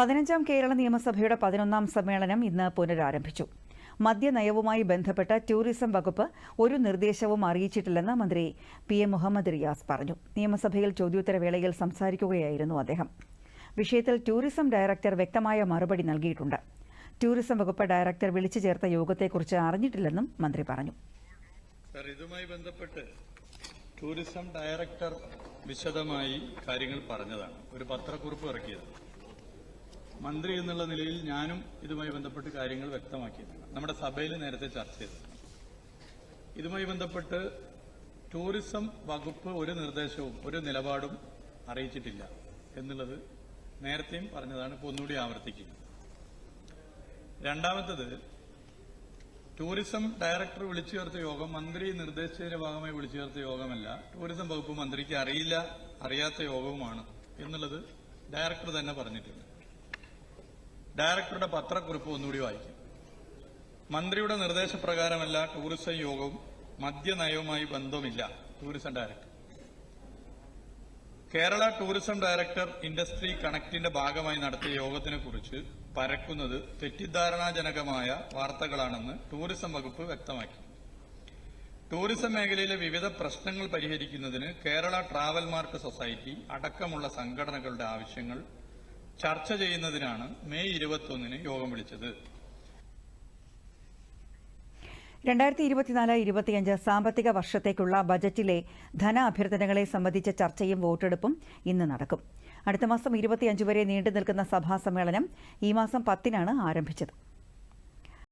പതിനഞ്ചാം കേരള നിയമസഭയുടെ പതിനൊന്നാം സമ്മേളനം ഇന്ന് പുനരാരംഭിച്ചു. മദ്യനയവുമായി ബന്ധപ്പെട്ട ടൂറിസം വകുപ്പ് ഒരു നിർദ്ദേശവും അറിയിച്ചിട്ടില്ലെന്ന് മന്ത്രി പി എ മുഹമ്മദ് റിയാസ് പറഞ്ഞു. നിയമസഭയിൽ ചോദ്യോത്തരവേളയിൽ സംസാരിക്കുകയായിരുന്നു അദ്ദേഹം. വിഷയത്തിൽ ടൂറിസം ഡയറക്ടർ വ്യക്തമായ മറുപടി നൽകിയിട്ടുണ്ട്. ടൂറിസം വകുപ്പ് ഡയറക്ടർ വിളിച്ചു ചേർത്ത യോഗത്തെക്കുറിച്ച് അറിഞ്ഞിട്ടില്ലെന്നും മന്ത്രി പറഞ്ഞു. സർ ഇതുമായി ബന്ധപ്പെട്ട് ടൂറിസം ഡയറക്ടർ വിശദമായി കാര്യങ്ങൾ പറഞ്ഞതാണ്. ഒരു പത്രക്കുറിപ്പ് ഇറക്കിയതാണ്. മന്ത്രി എന്നുള്ള നിലയിൽ ഞാനും ഇതുമായി ബന്ധപ്പെട്ട് കാര്യങ്ങൾ വ്യക്തമാക്കിയതാണ് നമ്മുടെ സഭയിൽ നേരത്തെ ചർച്ച ചെയ്തതാണ് ഇതുമായി ബന്ധപ്പെട്ട് ടൂറിസം വകുപ്പ് ഒരു നിർദ്ദേശവും ഒരു നിലപാടും അറിയിച്ചിട്ടില്ല എന്നുള്ളത് നേരത്തെയും പറഞ്ഞതാണ് ഇപ്പോൾ ഒന്നുകൂടി ആവർത്തിക്കുന്നത് രണ്ടാമത്തത് ടൂറിസം ഡയറക്ടർ വിളിച്ചു ചേർത്ത യോഗം മന്ത്രി നിർദ്ദേശിച്ചതിന്റെ ഭാഗമായി വിളിച്ചു ചേർത്ത യോഗമല്ല ടൂറിസം വകുപ്പ് മന്ത്രിക്ക് അറിയില്ല അറിയാത്ത യോഗവുമാണ് എന്നുള്ളത് ഡയറക്ടർ തന്നെ പറഞ്ഞിട്ടുണ്ട്. ഡയറക്ടറുടെ പത്രക്കുറിപ്പ് ഒന്നുകൂടി വായിക്കും. മന്ത്രിയുടെ നിർദ്ദേശപ്രകാരമല്ല ടൂറിസം യോഗവും മദ്യനയവുമായി ബന്ധമില്ല tourism director. Kerala tourism director industry കണക്റ്റിന്റെ ഭാഗമായി നടത്തിയ യോഗത്തിനെ കുറിച്ച് പരക്കുന്നത് തെറ്റിദ്ധാരണാജനകമായ വാർത്തകളാണെന്ന് ടൂറിസം വകുപ്പ് വ്യക്തമാക്കി. ടൂറിസം മേഖലയിലെ വിവിധ പ്രശ്നങ്ങൾ പരിഹരിക്കുന്നതിന് കേരള ട്രാവൽ മാർക്ക് സൊസൈറ്റി അടക്കമുള്ള സംഘടനകളുടെ ആവശ്യങ്ങൾ ചർച്ച ചെയ്യുന്നതിനാണ് മെയ് ഇരുപത്തൊന്നിന് യോഗം വിളിച്ചത്. രണ്ടായിരത്തി ഇരുപത്തിനാല് ഇരുപത്തിയഞ്ച് സാമ്പത്തിക വർഷത്തേക്കുള്ള ബജറ്റിലെ ധന അഭ്യർത്ഥനകളെ സംബന്ധിച്ച ചർച്ചയും വോട്ടെടുപ്പും ഇന്ന് നടക്കും. അടുത്ത മാസം ഇരുപത്തിയഞ്ച് വരെ നീണ്ടു നിൽക്കുന്ന സഭാ സമ്മേളനം ഈ മാസം പത്തിനാണ് ആരംഭിച്ചത്.